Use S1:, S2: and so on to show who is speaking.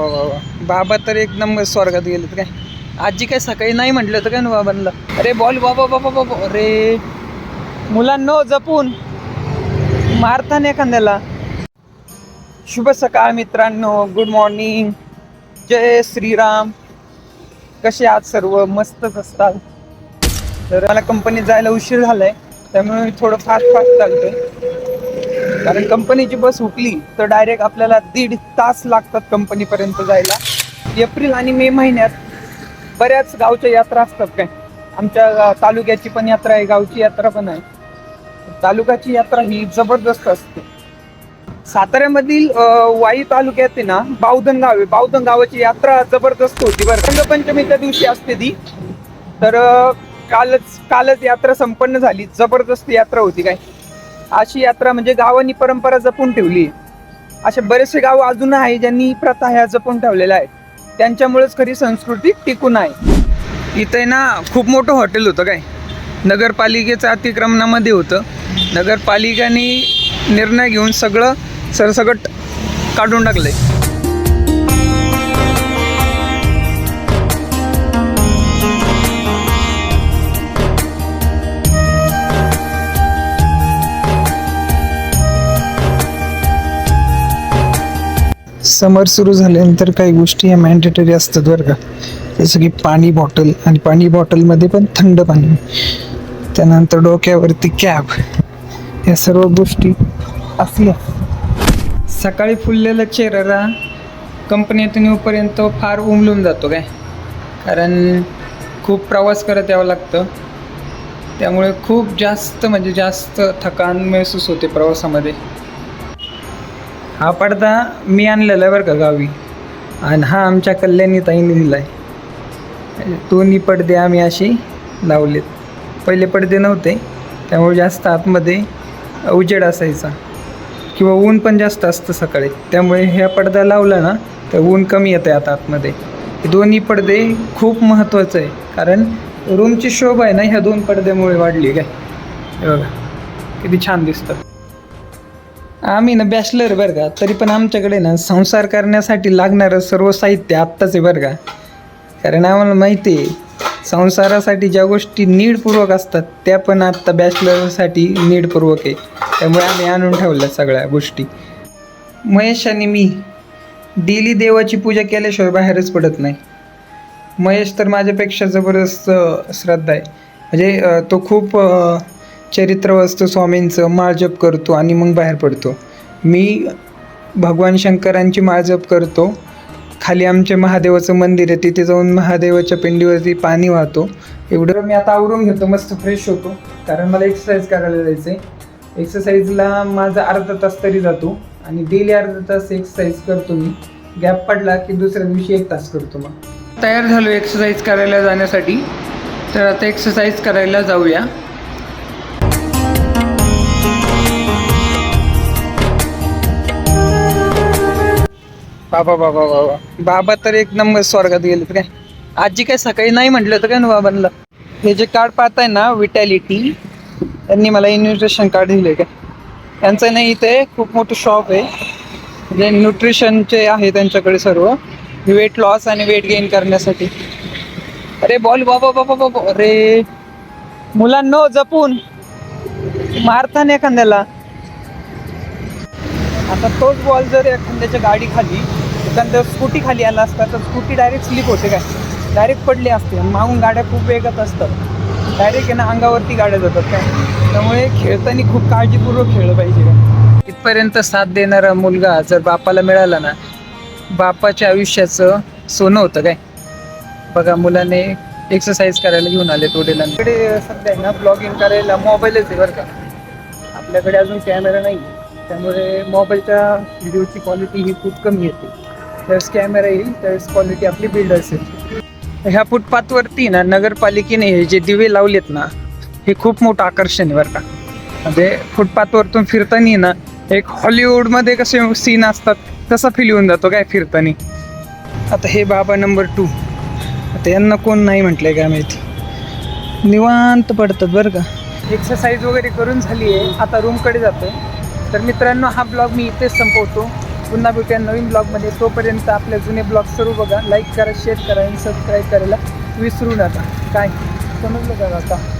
S1: वा वा वा. बाबा तर एक नंबर स्वर्गात गेलेत काय? आजी काय सकाळी नाही म्हटलं होतं काय ना बाबांना? अरे बॉल बाबा बाबा बाबा. अरे मुलांनो जपून मारता एखाद्याला. शुभ सकाळ मित्रांनो गुड मॉर्निंग जय श्रीराम. कसे आहात सर्व? मस्तच असतात. तर मला कंपनीत जायला उशीर झालाय त्यामुळे मी थोडं फास्ट फास्ट चालतोय. कारण कंपनीची बस हुकली तर डायरेक्ट आपल्याला दीड तास लागतात कंपनीपर्यंत जायला. एप्रिल आणि मे महिन्यात बऱ्याच गावच्या यात्रा असतात काय? आमच्या तालुक्याची पण यात्रा आहे गावची यात्रा पण आहे. तालुक्याची यात्रा ही जबरदस्त असते. साताऱ्यामधील वाई तालुक्यात आहे ना बावधन गाव आहे. बावधन गावाची यात्रा जबरदस्त होती बरं. रंगपंचमीच्या दिवशी असते ती. तर कालच कालच यात्रा संपन्न झाली. जबरदस्त यात्रा होती काय? अशी यात्रा म्हणजे गावांनी परंपरा जपून ठेवली. असे बरेचसे गाव अजून आहे ज्यांनी प्रथा ह्या जपून ठेवलेल्या आहेत. त्यांच्यामुळेच खरी संस्कृती टिकून आहे. इथे ना खूप मोठं हॉटेल होतं काय? नगरपालिकेचं अतिक्रमणामध्ये होतं. नगरपालिकाने निर्णय घेऊन सगळं सरसगट काढून टाकलं आहे समर सुरू झाल्यानंतर काही गोष्टी या मॅन्डेटरी असतात बरं का. जसं की पाणी बॉटल आणि पाणी बॉटलमध्ये पण थंड पाणी. त्यानंतर डोक्यावरती कॅब या सर्व गोष्टी असल्या. सकाळी फुललेला चेहरा कंपनीतून येऊपर्यंत फार उमलून जातो काय. कारण खूप प्रवास करत यावं लागतं. त्यामुळे खूप जास्त म्हणजे जास्त थकान महसूस होते प्रवासामध्ये. हा पडदा मी आणलेला आहे बरं का गावी. आणि हा आमच्या कल्याणी ताईने दिला आहे दोन्ही पडदे आम्ही असे लावलेत. पहिले पडदे नव्हते त्यामुळे जास्त आतमध्ये उजेड असायचा. किंवा ऊन पण जास्त असतं सकाळी. त्यामुळे ह्या पडदा लावला ना तर ऊन कमी येतं आता आतमध्ये. हे दोन्ही पडदे खूप महत्त्वाचं आहे. कारण रूमची शोभा आहे ना ह्या दोन पडद्यामुळे वाढली काय बघा किती छान दिसतं. आम्ही ना बॅचलर बरं का? तरी पण आमच्याकडे ना संसार करण्यासाठी लागणारं सर्व साहित्य आत्ताच आहे बरं का? कारण आम्हाला माहिती आहे संसारासाठी ज्या गोष्टी नीडपूर्वक असतात त्या पण आत्ता बॅचलरसाठी नीडपूर्वक आहे. त्यामुळे आम्ही आणून ठेवल्या सगळ्या गोष्टी. महेश आणि मी डेली देवाची पूजा केल्याशिवाय बाहेरच पडत नाही. महेश तर माझ्यापेक्षा जबरदस्त श्रद्धा आहे. म्हणजे तो खूप चरित्रवस्तू स्वामींचं माळ जप करतो आणि मग बाहेर पडतो. मी भगवान शंकरांची माळ जप करतो. खाली आमचे महादेवाचं मंदिर आहे. तिथे जाऊन महादेवाच्या पिंडीवरती पाणी वाहतो. एवढं मी आता आवरून घेतो. मस्त फ्रेश होतो. कारण मला एक्सरसाइज करायला जायचं आहे एक्सरसाइजला माझा अर्धा तास तरी जातो. आणि डेली अर्धा तास एक्सरसाइज करतो मी. गॅप पडला की दुसऱ्या दिवशी एक तास करतो मग. तयार झालो एक्सरसाइज करायला जाण्यासाठी. तर आता एक्सरसाइज करायला जाऊया. बाबा बाबा बाबा बाबा तर एक नंबर स्वर्गात गेलेत काय? आजी काय सकाळी नाही म्हटलं होतं काय ना बाबांना हे जे कार्ड पाहताय ना विटॅलिटी त्यांनी मला इन्व्हिटेशन कार्ड दिले काय? त्यांचं नाही इथे खूप मोठं शॉप आहे. जे न्यूट्रिशनचे आहे त्यांच्याकडे सर्व. वेट लॉस आणि वेट गेन करण्यासाठी. अरे बॉल बाबा बाबा बाबा अरे मुलांनो जपून. मारता नाही एखाद्याला. आता तोच बॉल जर एखाद्याच्या गाडी खाली एखाद्या स्कूटी खाली आला असता तर स्कूटी डायरेक्ट स्लिप होते काय? डायरेक्ट पडली असते आणि मागून गाड्या खूप वेगात असतात. डायरेक्ट आहे ना अंगावरती गाड्या जातात काय? त्यामुळे खेळताना खूप काळजीपूर्वक खेळलं पाहिजे काय? इथपर्यंत साथ देणारा मुलगा जर बापाला मिळाला ना बापाच्या आयुष्याचं सोनं होतं काय? बघा मुलाने एक्सरसाइज करायला घेऊन आले वडिलांकडे सध्या ना ब्लॉगिंग करायला मोबाईलच आहे बरं का. आपल्याकडे अजून कॅमेरा नाही त्यामुळे मोबाईलच्या व्हिडिओची क्वालिटी ही खूप कमी येते. त्यावेळेस कॅमेरा येईल त्यावेळेस क्वालिटी आपली बिल्ड असेल ह्या फुटपाथवरती ना नगरपालिकेने हे जे दिवे लावलेत ना हे खूप मोठं आकर्षण आहे बरं का. म्हणजे फुटपाथवरतून फिरताना ना एक हॉलिवूडमध्ये कसे सीन असतात तसा फील येऊन जातो काय फिरताना. आता हे बाबा नंबर टू आता यांना कोण नाही म्हटलंय काय माहिती. निवांत पडतात बरं का. एक्सरसाइज वगैरे करून झाली आहे आता रूमकडे जातो तर मित्रांनो हा ब्लॉग मी इथेच संपवतो. पुन्हा भेटूया नवीन ब्लॉगमध्ये. तोपर्यंत आपले जुने ब्लॉग सर्व बघा. लाईक करा शेअर करा आणि सबस्क्राईब करायला विसरू नका. काय? समजलं का आता?